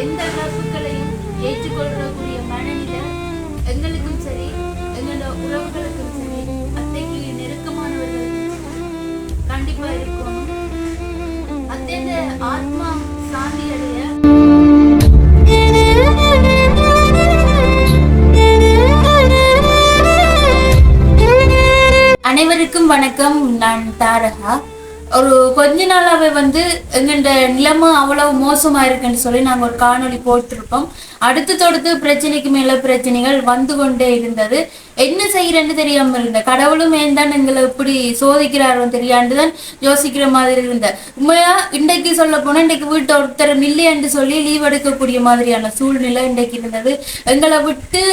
எந்த இழப்புகளையும் ஏற்றுக்கொள்ளக்கூடிய மனநிலை எங்களுக்கும் சரி எங்களோட உறவுகளுக்கும் சரி அத்தைக்கு நெருக்கமானவர்களுக்கும் கண்டிப்பா இருக்கும் அத்தையோட ஆத்மா சாந்தி அடைய அனைவருக்கும் வணக்கம். நான் தாரகா. ஒரு கொஞ்ச நாளாகவே வந்து எங்கள்ட நிலைமை அவ்வளவு மோசமாக இருக்குன்னு சொல்லி நாங்க ஒரு காணொளி போட்டிருப்போம் அடுத்து தொடுத்து பிரச்சனைக்கு மேல பிரச்சனைகள் வந்து கொண்டே இருந்தது. என்ன செய்யறேன்னு தெரியாமல் இருந்த. கடவுளும் ஏன் தான் எங்களை இப்படி சோதிக்கிறாரோ தெரியாண்டு தான் யோசிக்கிற மாதிரி இருந்த. உண்மையா இன்றைக்கு சொல்ல போனால் இன்றைக்கு வீட்டு ஒருத்தர் இல்லையென்று சொல்லி லீவ் எடுக்கக்கூடிய மாதிரியான சூழ்நிலை இன்றைக்கு இருந்தது. எங்களை விட்டு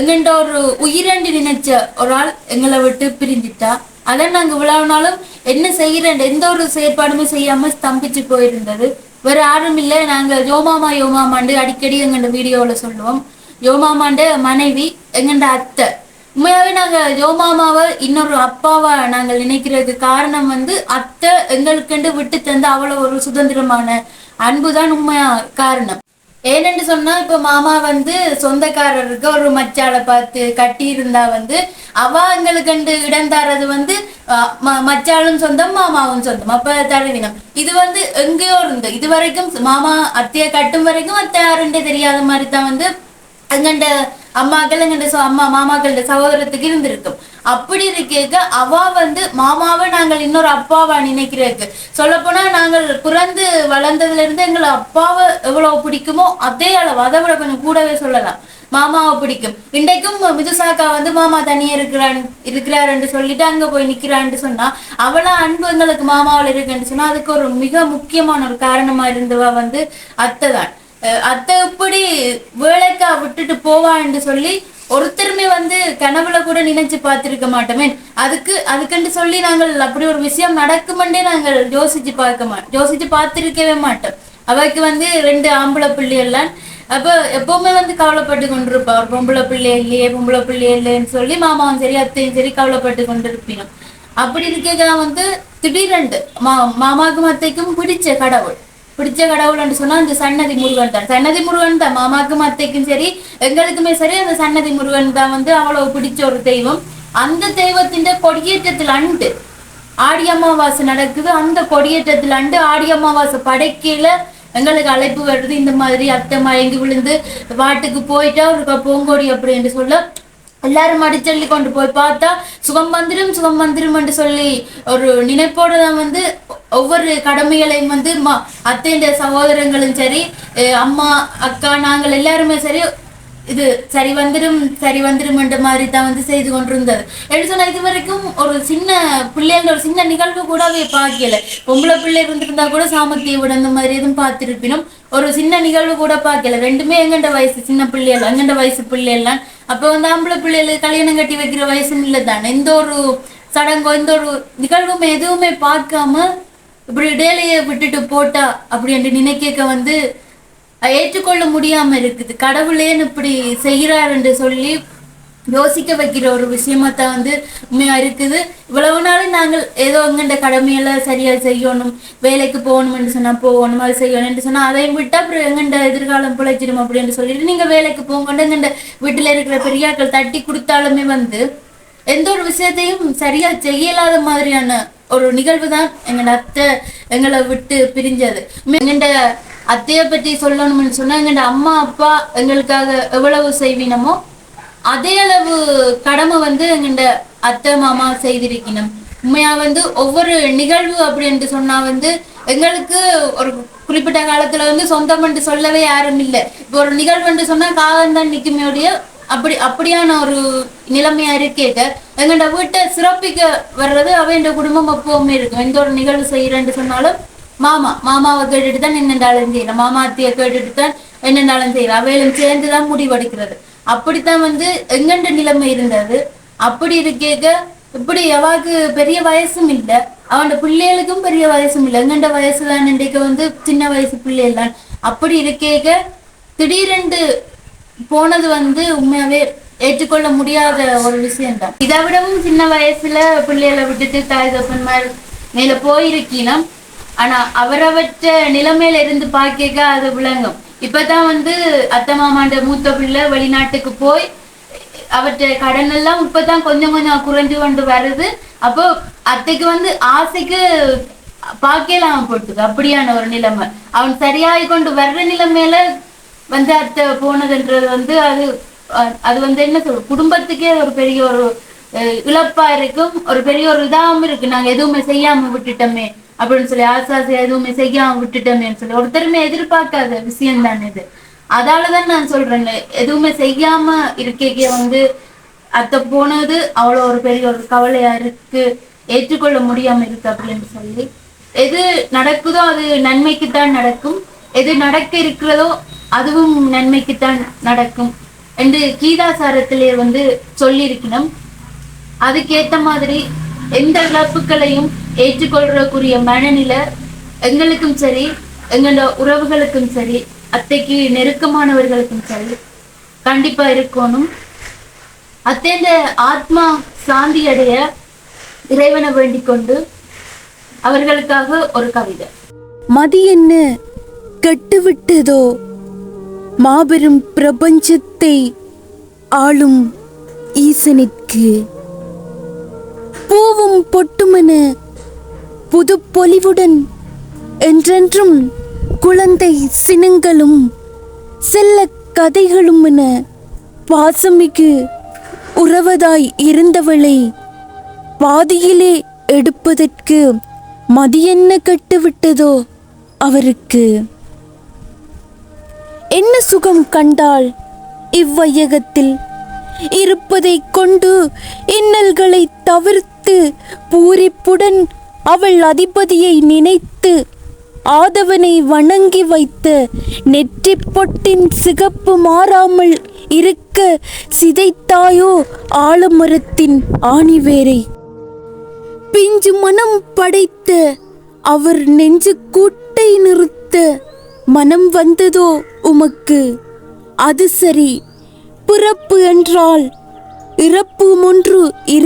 எங்கள்ட ஒரு உயிரண்டு நினைச்ச ஒரு ஆள் எங்களை விட்டு பிரிஞ்சிட்டா. அதான் நாங்க விழாவினாலும் என்ன செய்யறேன் எந்த ஒரு செயற்பாடுமே செய்யாம ஸ்தம்பிச்சு போயிருந்தது. வேற யாரும் இல்லை. நாங்க யோமாமா யோமாமாண்டு அடிக்கடி எங்கண்ட வீடியோவில் சொல்லுவோம். யோமாமாண்டு மனைவி எங்கண்ட அத்தை. உண்மையாவே நாங்க யோமாமாவை இன்னொரு அப்பாவா நாங்கள் நினைக்கிறதுக்கு காரணம் வந்து அத்தை எங்களுக்கென்று விட்டு தந்த அவ்வளவு ஒரு சுதந்திரமான அன்புதான் உண்மையா காரணம். ஏனென்று சொன்னா இப்ப மாமா வந்து சொந்தக்காரருக்கு ஒரு மச்சால பார்த்து கட்டி இருந்தா வந்து அவா எங்களுக்கு இடம் தரது வந்து அஹ், ம- சொந்தம் மாமாவும் சொந்தம். அப்ப தழுவினம் இது வந்து எங்கேயோ இருந்து இது வரைக்கும் மாமா அத்தையை கட்டும் வரைக்கும் அத்தை யாருன்றே தெரியாத மாதிரி தான் வந்து எங்கண்ட அம்மாக்கள் எங்கண்ட அம்மா மாமாக்கள சகோதரத்துக்கு இருந்திருக்கும். அப்படி இருக்கேக்க அவ வந்து மாமாவை நாங்கள் இன்னொரு அப்பாவா நினைக்கிறதுக்கு சொல்ல போனா நாங்கள் பிறந்து வளர்ந்ததுல இருந்து எங்களை அப்பாவை எவ்வளவு பிடிக்குமோ அதே அளவு அதை விட கொஞ்சம் கூடவே சொல்லலாம். மாமாவை பிடிக்கும். இன்றைக்கும் மிதுசாக்கா வந்து மாமா தனியா இருக்கிறான் இருக்கிறாருன்னு சொல்லிட்டு அங்க போய் நிக்கிறான்னு சொன்னா அவளா அன்பு எங்களுக்கு மாமாவில் இருக்குன்னு சொன்னா அதுக்கு ஒரு மிக முக்கியமான ஒரு காரணமா இருந்தவ வந்து அத்தை தான். அத்தை இப்படி வேலைக்கா விட்டுட்டு போவான்னு சொல்லி ஒருத்தருமே வந்து கனவுல கூட நினைச்சு பார்த்திருக்க மாட்டோமே. அதுக்கு அதுக்குன்னு சொல்லி நாங்கள் அப்படி ஒரு விஷயம் நடக்குமெண்டே நாங்கள் யோசிச்சு பார்க்க மாட்டோம் யோசிச்சு பார்த்திருக்கவே மாட்டோம். அவைக்கு வந்து ரெண்டு ஆம்பளை பிள்ளை எல்லாம். அப்போ எப்பவுமே வந்து கவலைப்பட்டு கொண்டிருப்பா ஒரு பொம்பளை பிள்ளை இல்லையே பொம்பளை பிள்ளை இல்லைன்னு சொல்லி மாமாவும் சரி அத்தையும் சரி கவலைப்பட்டு கொண்டிருப்பினோம். அப்படி இருக்க வந்து திடீரெண்டு மா மாமாவுக்கும் அத்தைக்கும் பிடிச்ச கடவுள். பிடிச்ச கடவுள்னு சொன்னா அந்த சன்னதி முருகன் தான். சன்னதி முருகன் தான். மாமாக்கும் அத்தைக்கும் சரி எங்களுக்குமே சரி அந்த சன்னதி முருகன் தான் வந்து அவ்வளவு பிடிச்ச ஒரு தெய்வம். அந்த தெய்வத்தின் கொடியேற்றத்தில் அண்டு ஆடி அமாவாசை நடக்குது. அந்த கொடியேற்றத்தில் அண்டு ஆடி அமாவாசை படைக்கையில எங்களுக்கு அழைப்பு வருது. இந்த மாதிரி அத்தை மயங்கி விழுந்து வாட்டுக்கு போயிட்டா ஒரு அப்படி அப்படின்னு சொல்ல எல்லாரும் அடிச்சல்லி கொண்டு போய் பார்த்தா சுகம் மந்திரம் சுகம் மந்திரம் என்று சொல்லி ஒரு நினைப்போடு தான் வந்து ஒவ்வொரு கடமைகளையும் வந்து மா அத்தைன்ற சகோதரங்களும் சரி அம்மா அக்கா நாங்கள் எல்லாருமே சரி இது சரி வந்துடும் சரி வந்துடும் என்ற மாதிரி தான் வந்து செய்து கொண்டிருந்தது. எப்படி சொன்னால் இது வரைக்கும் ஒரு சின்ன பிள்ளைங்க ஒரு சின்ன நிகழ்வு கூடவே பார்க்கல பொம்பளை பிள்ளை இருந்திருந்தா கூட சாமர்த்திய விட அந்த மாதிரி எதுவும் பார்த்துருப்பினும் ஒரு சின்ன நிகழ்வு கூட பார்க்கல ரெண்டுமே எங்கண்ட வயசு? சின்ன பிள்ளைகள் எங்கண்ட வயசு பிள்ளைகள்லாம்? அப்போ வந்து ஆம்பளை பிள்ளைகளுக்கு கல்யாணம் கட்டி வைக்கிற வயசும் இல்லை தானே எந்த ஒரு சடங்கோ எந்த ஒரு நிகழ்வும் எதுவுமே பார்க்காம இப்படி டேலையை விட்டுட்டு போட்டா அப்படி என்று நினைக்க வந்து ஏற்றுக்கொள்ள முடியாம இருக்குது. கடவுளேன்னு இப்படி செய்கிறாருன்னு சொல்லி யோசிக்க வைக்கிற ஒரு விஷயமா தான் வந்து உண்மையா இருக்குது. இவ்வளவு நாளும் நாங்கள் ஏதோ எங்கண்ட கடமையெல்லாம் சரியா செய்யணும் வேலைக்கு போகணும்னு சொன்னா போகணும் அது செய்யணும்னு சொன்னா அதையும் விட்டு அப்புறம் எங்கண்ட எதிர்காலம் பிழைச்சிடும் அப்படின்னு சொல்லிட்டு நீங்க வேலைக்கு போங்கன்னு எங்கண்ட வீட்டுல இருக்கிற பெரியாக்கள் தட்டி கொடுத்தாலுமே வந்து எந்த ஒரு விஷயத்தையும் சரியா செய்யலாத மாதிரியான ஒரு நிகழ்வு தான் எங்களோட அத்தை எங்களை விட்டு பிரிஞ்சது. எங்கண்ட அத்தைய பத்தி சொல்லணும்னு சொன்னா எங்கண்ட அம்மா அப்பா எங்களுக்காக எவ்வளவு செய்வினமோ அதே அளவு கடமை வந்து எங்கண்ட அத்தை மாமா செய்திருக்கணும். உண்மையா வந்து ஒவ்வொரு நிகழ்வு அப்படின்ட்டு சொன்னா வந்து எங்களுக்கு ஒரு குறிப்பிட்ட காலத்துல வந்து சொந்தம் சொல்லவே யாரும் இல்லை. இப்போ ஒரு நிகழ்வு சொன்னா காலம் தான் நிக்குமே அப்படி அப்படியான ஒரு நிலைமையா இருக்கேக்க எங்கள்ட வீட்டை சிறப்பிக்க வர்றது அவன் குடும்பம் எப்பவுமே இருக்கும். எந்த ஒரு நிகழ்வு செய்யறேன்னு சொன்னாலும் மாமா மாமாவை கேட்டுட்டு தான் என்னென்றாலும் செய்யறேன் மாமா அத்தையை கேட்டுட்டு தான் என்னென்றாலும் செய்யலாம் அவையிலும் சேர்ந்து தான் முடிவெடுக்கிறது. அப்படித்தான் வந்து எங்கண்ட நிலைமை இருந்தது. அப்படி இருக்கேக்க இப்படி எவாக்கு பெரிய வயசும் இல்லை. அவனோட பிள்ளைகளுக்கும் பெரிய வயசும் இல்ல. எங்கண்ட வயசு தான் இன்றைக்கு வந்து சின்ன வயசு பிள்ளைகள் அப்படி இருக்கேக்க திடீரென்று போனது வந்து உண்மையாவே ஏற்றுக்கொள்ள முடியாத ஒரு விஷயம் தான் இதை விடவும் சின்ன வயசுல பிள்ளைகளை விட்டுட்டு தாய் தப்பன்மார் மேல போயிருக்கீனா ஆனா அவரவற்ற நிலைமையில இருந்து பார்க்க அது விளங்கும். இப்பதான் வந்து அத்தை மாமாண்ட மூத்த பிள்ளை வெளிநாட்டுக்கு போய் அவற்றை கடன் எல்லாம் இப்பதான் கொஞ்சம் கொஞ்சம் குறைஞ்சு கொண்டு வருது. அப்போ அத்தைக்கு வந்து ஆசைக்கு பார்க்கலாம் போட்டுது அப்படியான ஒரு நிலைமை. அவன் சரியாகி கொண்டு வர்ற நிலைமையில வந்து அத்தை போனதுன்றது வந்து அது அது வந்து என்ன சொல்ற குடும்பத்துக்கே ஒரு பெரிய ஒரு இழப்பா இருக்கும் ஒரு பெரிய ஒரு இதாகவும் இருக்கு. நாங்க எதுவுமே செய்யாம விட்டுட்டோமே. அப்படின்னு சொல்லி ஆசாசை எதுவுமே செய்யாம விட்டுட்டோமேன்னு சொல்லி ஒருத்தருமே எதிர்பார்க்காத விஷயம் தான் இது. அதாலதான் நான் சொல்றேன் எதுவுமே செய்யாம இருக்கைக்கு வந்து அத்தை போனது அவ்வளோ ஒரு பெரிய ஒரு கவலையா இருக்கு ஏற்றுக்கொள்ள முடியாம இருக்கு அப்படின்னு சொல்லி. எது நடக்குதோ அது நன்மைக்குத்தான் நடக்கும் எது நடக்க இருக்கிறதோ அதுவும் நன்மைக்குத்தான் நடக்கும் என்று கீதாசாரத்திலே வந்து சொல்லியிருக்கணும். அதுக்கேத்த மாதிரி எந்த இழப்புகளையும் ஏற்றுக்கொள்றக்குரிய மனநிலை எங்களுக்கும் சரி எங்களோட உறவுகளுக்கும் சரி அத்தைக்கு நெருக்கமானவர்களுக்கும் சரி கண்டிப்பா இருக்கணும். அத்தேந்த ஆத்மா சாந்தி அடைய இறைவனை வேண்டிக் கொண்டு அவர்களுக்காக ஒரு கவிதை. மதி என்ன கட்டுவிட்டதோ? மாபெரும் பிரபஞ்சத்தை ஆளும் ஈசனிற்கு பூவும் பொட்டுமென புது பொலிவுடன் என்றென்றும் குழந்தை சினங்களும் செல்ல கதைகளும் என பாசமிகு உறவதாய் இருந்தவளை பாதியிலே எடுப்பதற்கு மதியென்ன கட்டுவிட்டதோ அவருக்கு? என்ன சுகம் கண்டால் இவ்வையகத்தில்? இருப்பதைக் கொண்டு இன்னல்களை தவிர்த்து பூரிப்புடன் அவள் அதிபதியை நினைத்து ஆதவனை வணங்கி வைத்த நெற்றி பொட்டின் சிகப்பு மாறாமல் இருக்க சிதைத்தாயோ ஆலமரத்தின் ஆணிவேரை. பிஞ்சு மனம் படைத்த அவர் நெஞ்சு கூட்டை நிறுத்த மனம் வந்ததோ உமக்கு? அது சரி. பிறப்பு என்றால் இறப்பு ஒன்று இரு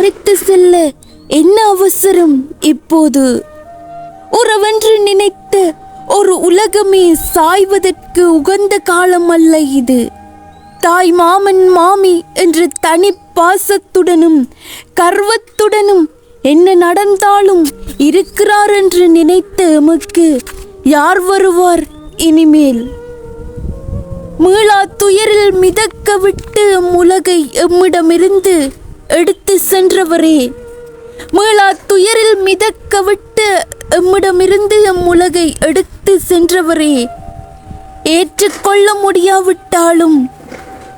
மறைத்து செல்ல என்ன அவசரம் இப்போது? உறவென்று நினைத்த ஒரு உலகமே சாய்வதற்கு உகந்த காலம் அல்ல இது. தாய் மாமன் மாமி என்று தனி பாசத்துடனும் கர்வத்துடனும் என்ன நடந்தாலும் இருக்கிறார் என்று நினைத்த எமக்கு யார் வருவார் இனிமேல்? மீளா துயரில் மிதக்க விட்டு உலகை எம்மிடமிருந்து எடுத்து சென்றவரே. மீளா துயரில் மிதக்க விட்டு எம்மிடமிருந்து எம் உலகை எடுத்து சென்றவரே. ஏற்றுக்கொள்ள முடியாவிட்டாலும்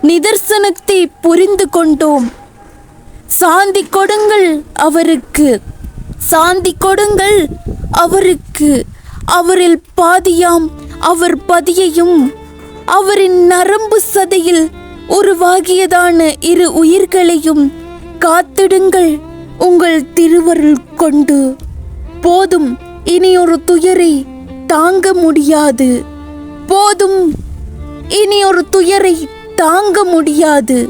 நிதர்சனத்தை புரிந்து கொண்டோம். சாந்தி கொடுங்கள் அவருக்கு. சாந்தி கொடுங்கள் அவருக்கு. அவரில் பாதியாம் அவர் பதியையும். அவரின் நரம்பு சதையில் உருவாகியதான இரு உயிர்களையும் காத்திடுங்கள். உங்கள் திருவருள் கொண்டு. போதும் இனி ஒரு துயரை தாங்க முடியாது. போதும் இனி ஒரு துயரை தாங்க முடியாது.